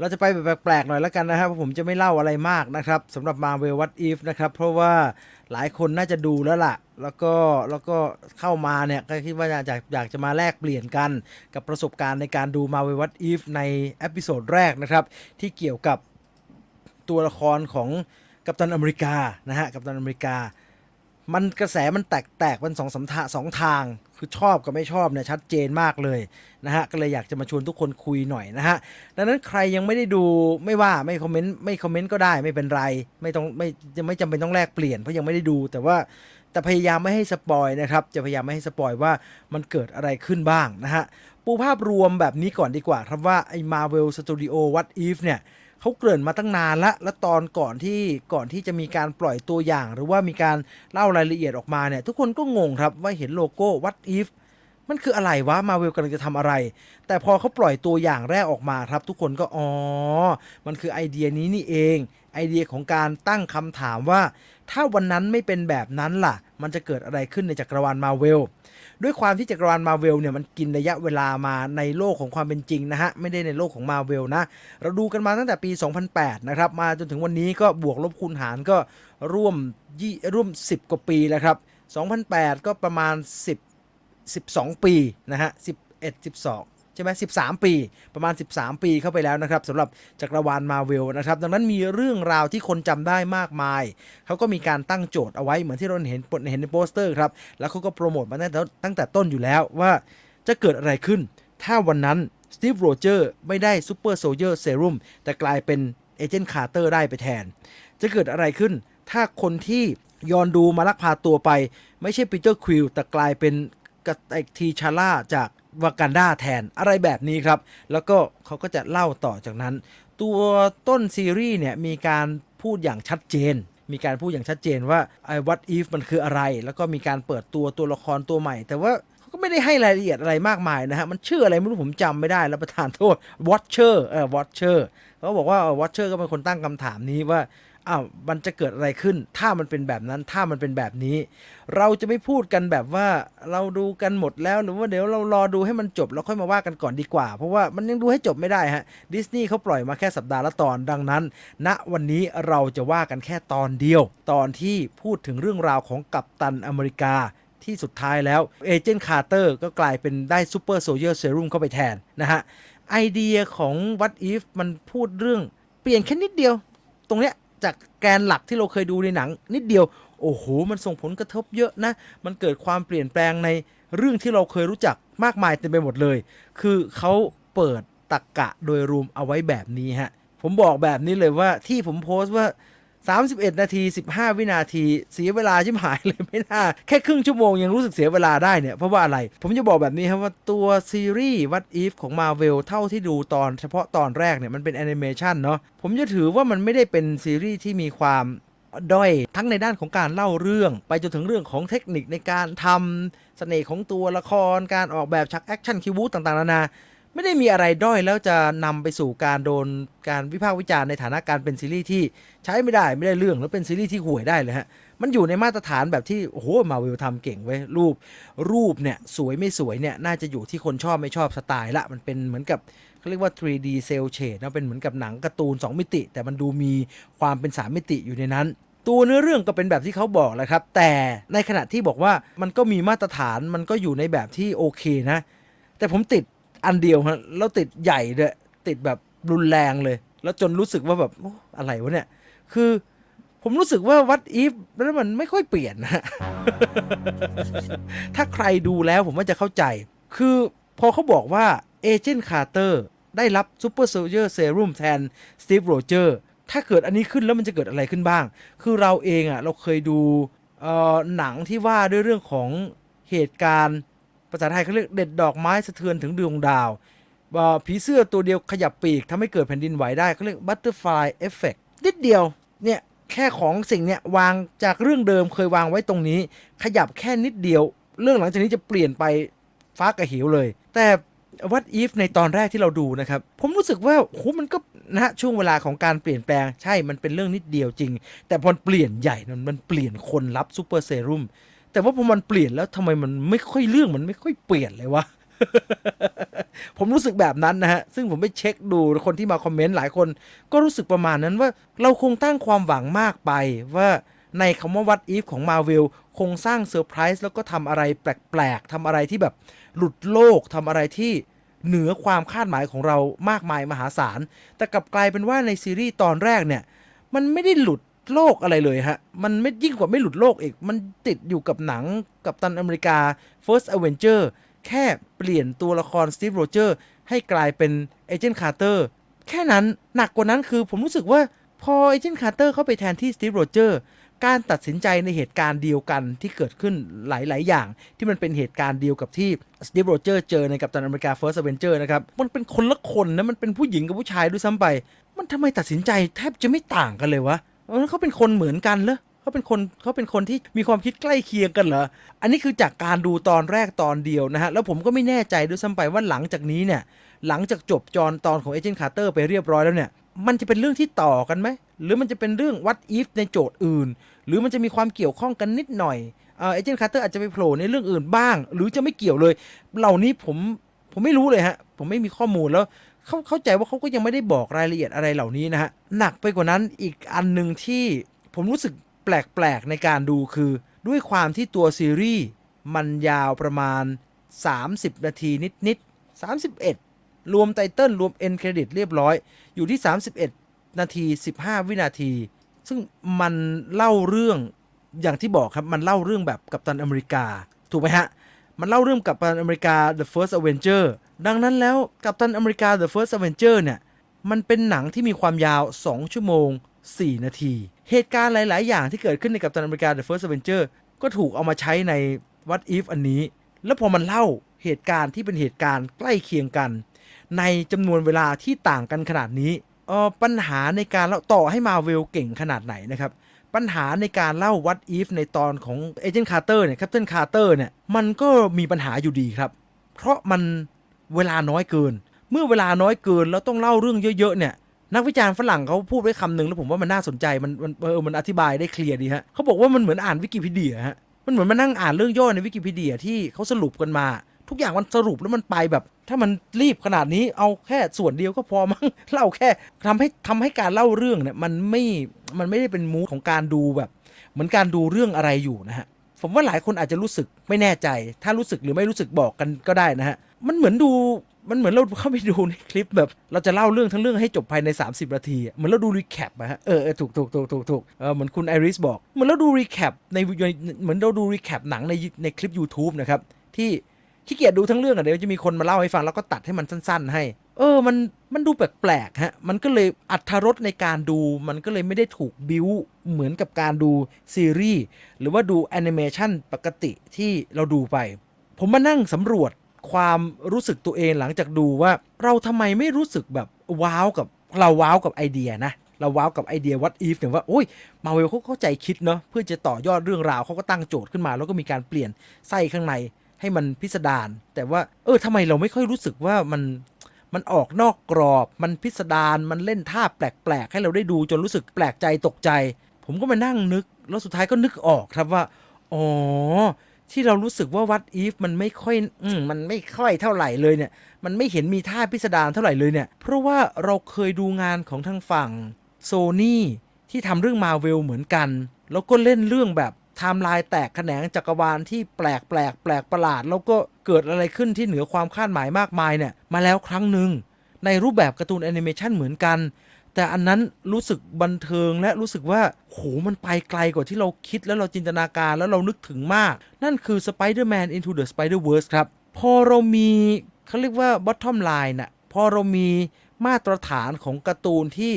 เราจะไปแบบแปลกๆหน่อยแล้วกันนะครับเพราะผมจะไม่เล่าอะไรมากนะครับสำหรับ Marvel What If นะครับเพราะว่าหลายคนน่าจะดูแล้วล่ะ แล้วก็แล้วก็เข้ามาเนี่ยก็คิดว่าอยากอยากจะมาแลกเปลี่ยนกันกับประสบการณ์ในการดู Marvel What If ในเอพิโซดแรกนะครับ ที่เกี่ยวกับตัวละครของกัปตันอเมริกานะฮะกัปตันอเมริกา มันกระแสมันแตกแตกเป็นสองสามทางสองทาง คือชอบกับไม่ชอบเนี่ยชัดเจนมากเลยนะฮะก็เลยอยากจะมาชวนทุกคนคุยหน่อยนะฮะดังนั้นใครยังไม่ได้ดูไม่ว่าไม่คอมเมนต์ไม่คอมเมนต์ก็ได้ไม่เป็นไร ไม่ต้องไม่จะไม่จำเป็นต้องแลกเปลี่ยนเพราะยังไม่ได้ดู แต่ว่าแต่พยายามไม่ให้สปอยนะครับจะพยายามไม่ให้สปอยว่ามันเกิดอะไรขึ้นบ้างนะฮะ ปูภาพรวมแบบนี้ก่อนดีกว่าครับว่าไอ้ Marvel Studio What If เนี่ยเขาเกริ่นมาตั้งนานละ และตอนก่อนที่ก่อนที่จะมีการปล่อยตัวอย่าง หรือว่ามีการเล่ารายละเอียดออกมาเนี่ย ทุกคนก็งงครับว่าเห็นโลโก้ What If มันคืออะไรวะมาเวลกำลังจะทำอะไร แต่พอเขาปล่อยตัวอย่างแรกออกมาครับ ทุกคนก็อ๋อ มันคือไอเดียนี้นี่เอง ไอเดียของการตั้งคำถามว่า ถ้าวันนั้นไม่เป็นแบบนั้นล่ะ มันจะเกิดอะไรขึ้นในจักรวาลมาเวลด้วยความที่จักรวาลมาเวลเนี่ยมันกินระยะเวลามาในโลกของความเป็นจริงนะฮะ ไม่ได้ในโลกของมาเวลนะ เราดูกันมาตั้งแต่ปี 2008 นะครับ มาจนถึงวันนี้ก็บวกลบคูณหารก็ร่วมยี่ร่วม 10 กว่าปีแล้วครับ 2008 ก็ประมาณ 10 12 ปีนะฮะ11 12 ช่ไหม13ปีประมาณ 13 ปีเข้าไปแล้วนะครับสำหรับจักรวาลมาเวลนะครับ ดังนั้นมีเรื่องราวที่คนจำได้มากมาย เขาก็มีการตั้งโจทย์เอาไว้เหมือนที่เราเห็นเห็นในโปสเตอร์ครับ แล้วเขาก็โปรโมทมาตั้งแต่ตั้งแต่ต้นอยู่แล้วว่าจะเกิดอะไรขึ้น ถ้าวันนั้นสตีฟโรเจอร์ไม่ได้ซูเปอร์โซเยอร์เซรุ่มแต่กลายเป็นเอเจนต์คาร์เตอร์ได้ไปแทน จะเกิดอะไรขึ้น ถ้าคนที่ยอนดูมาลักพาตัวไป ไม่ใช่ปีเตอร์ควิลแต่กลายเป็นกระทีชาร่าจาก วากันดาแทนอะไรแบบนี้ครับ แล้วก็เขาก็จะเล่าต่อจากนั้น ตัวต้นซีรีส์เนี่ยมีการพูดอย่างชัดเจน มีการพูดอย่างชัดเจนว่าไอ้ what if มันคืออะไร แล้วก็มีการเปิดตัวตัวละครตัวใหม่ แต่ว่าเขาก็ไม่ได้ให้รายละเอียดอะไรมากมายนะฮะ มันชื่ออะไรไม่รู้ผมจำไม่ได้แล้วประธานโทษ watcher เออ watcher เขาบอกว่า watcher ก็เป็นคนตั้งคำถามนี้ว่า อ้าวมันจะเกิดอะไรขึ้น ถ้ามันเป็นแบบนั้นถ้ามันเป็นแบบนี้ เราจะไม่พูดกันแบบว่าเราดูกันหมดแล้วหรือว่าเดี๋ยวเรารอดูให้มันจบแล้วค่อยมาว่ากันก่อนดีกว่า เพราะว่ามันยังดูให้จบไม่ได้ฮะดิสนีย์เขาปล่อยมาแค่สัปดาห์ละตอนดังนั้นณวันนี้เราจะว่ากันแค่ตอนเดียว ตอนที่พูดถึงเรื่องราวของกัปตันอเมริกาที่สุดท้ายแล้วเอเจนต์คาร์เตอร์ก็กลายเป็นได้ซูเปอร์โซเยอร์เซรุ่มเข้าไปแทนนะฮะไอเดียของ What If มันพูดเรื่องเปลี่ยนแค่นิดเดียว ตรงเนี้ย จากแกนหลักที่เราเคยดูในหนัง นิดเดียว โอ้โห มันส่งผลกระทบเยอะนะ มันเกิดความเปลี่ยนแปลงในเรื่องที่เราเคยรู้จักมากมายเต็มไปหมดเลย คือเขาเปิดตะกกะโดยรวมเอาไว้แบบนี้ฮะ ผมบอกแบบนี้เลยว่าที่ผมโพสต์ว่า 31 นาที 15 วินาที เสียเวลาชิบหายเลยไม่น่า แค่ครึ่งชั่วโมงยังรู้สึกเสียเวลาได้เนี่ย เพราะว่าอะไร ผมจะบอกแบบนี้ครับว่าตัวซีรีส์ What If ของ Marvel เท่าที่ดูตอนเฉพาะตอนแรกเนี่ย มันเป็นแอนิเมชันเนาะผมจะถือว่ามันไม่ได้เป็นซีรีส์ที่มีความด้อยทั้งในด้านของการเล่าเรื่อง ไปจนถึงเรื่องของเทคนิคในการทำเสน่ห์ของตัวละครการออกแบบฉากแอคชั่นคิวบูต่างๆนานา ไม่ได้มีอะไรด้อยแล้วจะนำไปสู่การโดนการวิพากษ์วิจารณ์ในฐานะการเป็นซีรีส์ที่ใช้ไม่ได้ไม่ได้เรื่องแล้วเป็นซีรีส์ที่ห่วยได้เลยฮะมันอยู่ในมาตรฐานแบบที่โอ้โหมาวิลทำเก่งไว้รูป รูปเนี่ยสวยไม่สวยเนี่ยน่าจะอยู่ที่คนชอบไม่ชอบสไตล์ละมันเป็นเหมือนกับเขาเรียกว่า 3D cell shade นะเป็นเหมือนกับหนังการ์ตูน 2 มิติ แต่มันดูมีความเป็น 3 มิติอยู่ในนั้น ตัวเนื้อเรื่องก็เป็นแบบที่เขาบอกแหละครับ แต่ในขณะที่บอกว่ามันก็มีมาตรฐานมันก็อยู่ในแบบที่โอเคนะ แต่ผมติด อันเดียวฮะแล้วติดใหญ่ด้วยติดแบบรุนแรงเลย แล้วจนรู้สึกว่าแบบอะไรวะเนี่ย คือผมรู้สึกว่าวัดอีฟแล้วมันไม่ค่อยเปลี่ยนนะถ้าใครดูแล้วผมว่าจะเข้าใจ คือพอเขาบอกว่าเอเจนต์คาร์เตอร์ได้รับซูเปอร์โซเ i อร์เซรุ่มแทนสตีฟโรเจอร์ถ้าเกิดอันนี้ขึ้นแล้วมันจะเกิดอะไรขึ้นบ้าง คือเราเองอะ่ะเราเคยดูเอ่อหนังที่ว่าด้วยเรื่องของเหตุการณ์ ภาษาไทยเขาเรียกเด็ดดอกไม้สะเทือนถึงดวงดาวผีเสื้อตัวเดียวขยับปีกทำให้เกิดแผ่นดินไหวได้เขาเรียกบัตเตอร์ฟลายเอฟเฟกนิดเดียวเนี่ยแค่ของสิ่งเนี่ยวางจากเรื่องเดิมเคยวางไว้ตรงนี้ ขยับแค่นิดเดียว เรื่องหลังจากนี้จะเปลี่ยนไปฟ้ากระหิวเลย แต่วัดอีฟในตอนแรกที่เราดูนะครับ ผมรู้สึกว่าโหมันก็นะช่วงเวลาของการเปลี่ยนแปลงใช่มันเป็นเรื่องนิดเดียวจริง แต่พอเปลี่ยนใหญ่นั้นมันเปลี่ยนคนรับซูเปอร์เซรุ่ม แต่ว่าพอมันเปลี่ยนแล้วทำไมมันไม่ค่อยเรื่องมันไม่ค่อยเปลี่ยนเลยวะผมรู้สึกแบบนั้นนะฮะ ซึ่งผมไปเช็คดูคนที่มาคอมเมนต์หลายคน ก็รู้สึกประมาณนั้นว่าเราคงตั้งความหวังมากไปว่าในคำว่า what if ของ Marvel คงสร้างเซอร์ไพรส์แล้วก็ทำอะไรแปลกๆทำอะไรที่แบบหลุดโลกทำอะไรที่เหนือความคาดหมายของเรามากมายมหาศาล แต่กลับกลายเป็นว่าในซีรีส์ตอนแรกเนี่ย มันไม่ได้หลุด โลกอะไรเลยฮะ มันไม่ยิ่งกว่าไม่หลุดโลกอีก มันติดอยู่กับหนังกับตันอเมริกา First Avenger แค่เปลี่ยนตัวละครสตีฟโรเจอร์ให้กลายเป็นเอเจนต์คาร์เตอร์แค่นั้นหนักกว่านั้นคือผมรู้สึกว่าพอเอเจนต์คาร์เตอร์เข้าไปแทนที่สตีฟโรเจอร์การตัดสินใจในเหตุการณ์เดียวกันที่เกิดขึ้นหลาย ๆ อย่าง ที่มันเป็นเหตุการณ์เดียวกับที่สตีฟโรเจอร์เจอในกัปตันอเมริกา First Avenger นะครับ มันเป็นคนละคนนะ มันเป็นผู้หญิงกับผู้ชายด้วยซ้ำไป มันทำไมตัดสินใจแทบจะไม่ต่างกันเลยวะ เออเขาเป็นคนเหมือนกันเหรอเขาเป็นคนเขาเป็นคนที่มีความคิดใกล้เคียงกันเหรอ อันนี้คือจากการดูตอนแรกตอนเดียวนะฮะ แล้วผมก็ไม่แน่ใจด้วยซ้ำไปว่าหลังจากนี้เนี่ย หลังจากจบจอนตอนของเอเจนต์คาร์เตอร์ไปเรียบร้อยแล้วเนี่ย มันจะเป็นเรื่องที่ต่อกันไหม หรือมันจะเป็นเรื่อง what if ในโจทย์อื่น หรือมันจะมีความเกี่ยวข้องกันนิดหน่อยเอเจนต์คาร์เตอร์อาจจะไปโผล่ในเรื่องอื่นบ้าง หรือจะไม่เกี่ยวเลย เหล่านี้ผมผมไม่รู้เลยฮะ ผมไม่มีข้อมูลแล้ว เขาเข้าใจว่าเขาก็ยังไม่ได้บอกรายละเอียดอะไรเหล่านี้นะฮะหนักไปกว่านั้นอีกอันหนึ่งที่ผมรู้สึกแปลกๆในการดูคือ ด้วยความที่ตัวซีรีส์มันยาวประมาณ 30 นาทีนิดๆ31 รวมไตเติลรวมเอ็นเครดิตเรียบร้อย อยู่ที่ 31 นาที 15 วินาที ซึ่งมันเล่าเรื่องอย่างที่บอกครับ มันเล่าเรื่องแบบกัปตันอเมริกา ถูกไหมฮะ มันเล่าเรื่องกัปตันอเมริกา The First Avenger ดังนั้นแล้วกัปตันอเมริกา The First Avenger เนี่ยมันเป็นหนังที่มีความยาว 2 ชั่วโมง 4 นาที เหตุการณ์หลาย ๆ อย่างที่เกิดขึ้นในกัปตันอเมริกา The First Avenger ก็ถูกเอามาใช้ใน What If อันนี้ แล้วพอมันเล่าเหตุการณ์ที่เป็นเหตุการณ์ใกล้เคียงกัน ในจำนวนเวลาที่ต่างกันขนาดนี้ออปัญหาในการเล่าต่อให้มาเวลเก่งขนาดไหนนะครับ ปัญหาในการเล่า What If ในตอนของเอเจนต์คาร์เตอร์เนี่ย Captain Carter เนี่ยมันก็มีปัญหาอยู่ดีครับ เพราะมัน เวลาน้อยเกิน เมื่อเวลาน้อยเกินแล้วต้องเล่าเรื่องเยอะๆเนี่ยนักวิจารณ์ฝรั่งเขาพูดไว้คำหนึ่งแล้วผมว่ามันน่าสนใจมันมันเออมันอธิบายได้เคลียร์ดีฮะเขาบอกว่ามันเหมือนอ่านวิกิพีเดียฮะมันเหมือนมานั่งอ่านเรื่องย่อในวิกิพีเดียที่เขาสรุปกันมา ทุกอย่างมันสรุปแล้วมันไปแบบ ถ้ามันรีบขนาดนี้เอาแค่ส่วนเดียวก็พอมั้งเล่าแค่ทำให้ทำให้การเล่าเรื่องเนี่ยมันไม่มันไม่ได้เป็นมูดของการดูแบบ เหมือนการดูเรื่องอะไรอยู่นะฮะผมว่าหลายคนอาจจะรู้สึกไม่แน่ใจ ถ้ารู้สึกหรือไม่รู้สึกบอกกันก็ได้นะฮะ มันเหมือนดูมันเหมือนเราเข้าไปดูในคลิปแบบ เราจะเล่าเรื่องทั้งเรื่องให้จบภายใน 30 นาทีเหมือนเราดูรีแคปอะฮะเออเออถูกถูกถูกถูกถูกเออเหมือนคุณไอริสบอกเหมือนเราดูรีแคปในเหมือนเราดูรีแคปหนังในในคลิป YouTube นะครับ ที่ขี้เกียจดูทั้งเรื่องอะเดี๋ยวจะมีคนมาเล่าให้ฟังแล้วก็ตัดให้มันสั้น ๆ ให้ เออมันมันดูแปลกๆฮะมันก็เลยอัธรสในการดูมันก็เลยไม่ได้ถูกบิวเหมือนกับการดูซีรีส์หรือว่าดูแอนิเมชันปกติที่เราดูไป ผมมานั่งสำรวจ ความรู้สึกตัวเองหลังจากดูว่า เราทำไมไม่รู้สึกแบบว้าวกับเราว้าวกับไอเดียนะเราว้าวกับไอเดีย what if เนี่ยว่าโอ้ยมาเวลเขาเข้าใจคิดเนาะเพื่อจะต่อยอดเรื่องราวเขาก็ตั้งโจทย์ขึ้นมา แล้วก็มีการเปลี่ยนไส้ข้างในให้มันพิสดารแต่ว่า เออทำไมเราไม่ค่อยรู้สึกว่ามันมันออกนอกกรอบ มันพิสดารมันเล่นท่าแปลกๆ ให้เราได้ดูจนรู้สึกแปลกใจตกใจ ผมก็มานั่งนึก แล้วสุดท้ายก็นึกออกครับว่า อ๋อ ที่เรารู้สึกว่าวัดอีฟมันไม่ค่อยอืมมันไม่ค่อยเท่าไหร่เลยเนี่ย มันไม่เห็นมีท่าพิสดารเท่าไหร่เลยเนี่ย เพราะว่าเราเคยดูงานของทางฝั่งโซนี่ที่ทำเรื่องมาเวลเหมือนกัน แล้วก็เล่นเรื่องแบบไทม์ไลน์แตกแขนงจักรวาลที่แปลกแปลกแปลกประหลาด แล้วก็เกิดอะไรขึ้นที่เหนือความคาดหมายมากมายเนี่ย มาแล้วครั้งหนึ่งในรูปแบบการ์ตูนแอนิเมชันเหมือนกัน แต่อันนั้นรู้สึกบันเทิงและรู้สึกว่าโหมันไปไกลกว่าที่เราคิดแล้วเราจินตนาการแล้วเรานึกถึงมาก นั่นคือ Spider-Man Into the Spider-Verse ครับ พอเรามีเขาเรียกว่า bottom line น่ะพอเรามีมาตรฐานของการ์ตูนที่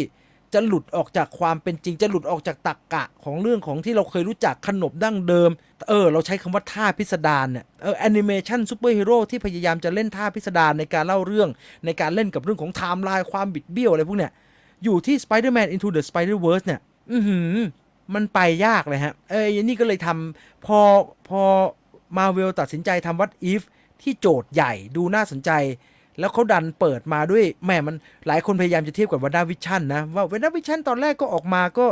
จะหลุดออกจากความเป็นจริง จะหลุดออกจากตักกะของเรื่องของที่เราเคยรู้จักขนบดั้งเดิม เออ เราใช้คำว่าท่าพิสดารเนี่ย เออแอนิเมชันซูเปอร์ฮีโร่ที่พยายามจะเล่นท่าพิสดารในการเล่าเรื่อง ในการเล่นกับเรื่องของไทม์ไลน์ความบิดเบี้ยวอะไรพวกเนี้ย อยู่ที่ Spider-Man Into the Spider-Verse เนี่ย อือหือ มันไปยากเลยฮะ เอ้ยนี่ก็เลยทำพอพอมาเวลตัดสินใจทำ What If ที่โจทย์ใหญ่ดูน่าสนใจ แล้วเขาดันเปิดมาด้วยแหม่มันหลายคนพยายามจะเทียบกับวันด้าวิชั่นนะ ว่าวันด้าวิชั่นตอนแรกก็ออกมาก็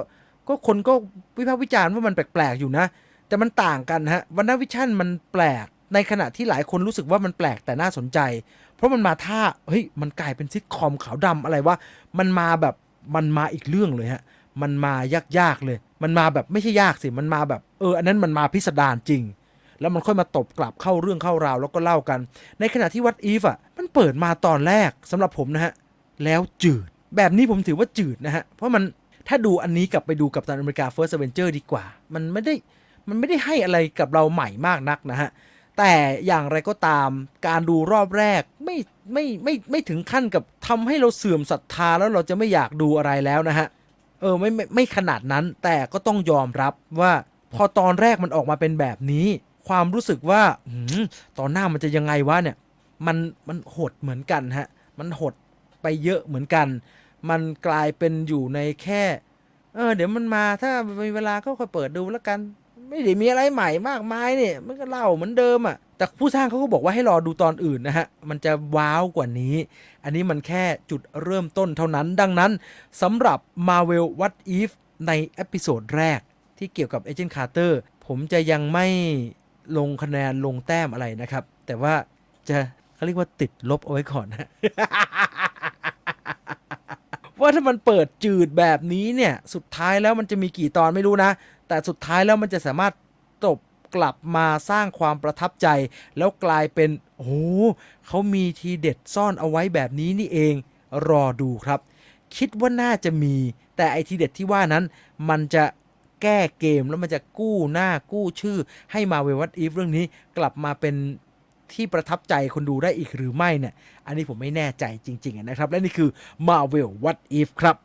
ก็คนก็วิพากษ์วิจารณ์ว่ามันแปลกๆอยู่นะ แต่มันต่างกันฮะวันด้าวิชั่นมันแปลกในขณะที่หลายคนรู้สึกว่ามันแปลกแต่น่าสนใจ เพราะมันมาท่าเฮ้ยมันกลายเป็นซิทคอมขาวดำอะไรวะมันมาแบบมันมาอีกเรื่องเลยฮะมันมายากๆเลย มันมาแบบไม่ใช่ยากสิมันมาแบบเอออันนั้นมันมาพิสดารจริง แล้วมันค่อยมาตบกลับเข้าเรื่องเข้าราวแล้วก็เล่ากัน ในขณะที่วัดอีฟอะมันเปิดมาตอนแรกสำหรับผมนะฮะแล้วจืด แบบนี้ผมถือว่าจืดนะฮะเพราะมันถ้าดูอันนี้กลับไปดูกับตันอเมริกา First Avenger ดีกว่า มันไม่ได้มันไม่ได้ให้อะไรกับเราใหม่มากนักนะฮะ แต่อย่างไรก็ตาม การดูรอบแรกไม่ไม่ไม่ไม่ถึงขั้นกับทำให้เราเสื่อมศรัทธาแล้วเราจะไม่อยากดูอะไรแล้วนะฮะเออไม่ไม่ไม่ขนาดนั้นแต่ก็ต้องยอมรับว่าพอตอนแรกมันออกมาเป็นแบบนี้ ความรู้สึกว่าหืตอนหน้ามันจะยังไงวะเนี่ย มันมันหดเหมือนกันฮะ มันหดไปเยอะเหมือนกัน มันกลายเป็นอยู่ในแค่ เออ เดี๋ยวมันมาถ้ามีเวลาก็ค่อยเปิดดูแล้วกัน ไม่ได้มีอะไรใหม่มากมายเนี่ย มันก็เล่าเหมือนเดิมอะ่ะ แต่ผู้สร้างเขาก็บอกว่าให้รอดูตอนอื่นนะฮะ มันจะว้าวกว่านี้ อันนี้มันแค่จุดเริ่มต้นเท่านั้น ดังนั้นสำหรับ Marvel What If ในเอพิโซดแรกที่เกี่ยวกับ Agent Carter ผมจะยังไม่ลงคะแนนลงแต้มอะไรนะครับ แต่ว่าจะเขาเรียกว่าติดลบเอาไว้ก่อนนะ ว่าถ้ามันเปิดจืดแบบนี้เนี่ย สุดท้ายแล้วมันจะมีกี่ตอนไม่รู้นะ แต่สุดท้ายแล้วมันจะสามารถตบกลับมาสร้างความประทับใจ แล้วกลายเป็นโอ้โหเขามีทีเด็ดซ่อนเอาไว้แบบนี้นี่เอง รอดูครับ คิดว่าน่าจะมี แต่ไอทีเด็ดที่ว่านั้น มันจะแก้เกมแล้วมันจะกู้หน้ากู้ชื่อ ให้มาเววัตอีฟเรื่องนี้กลับมาเป็น ที่ประทับใจคนดูได้อีกหรือไม่เนี่ย อันนี้ผมไม่แน่ใจจริง ๆ นะครับ และนี่คือ Marvel What If ครับ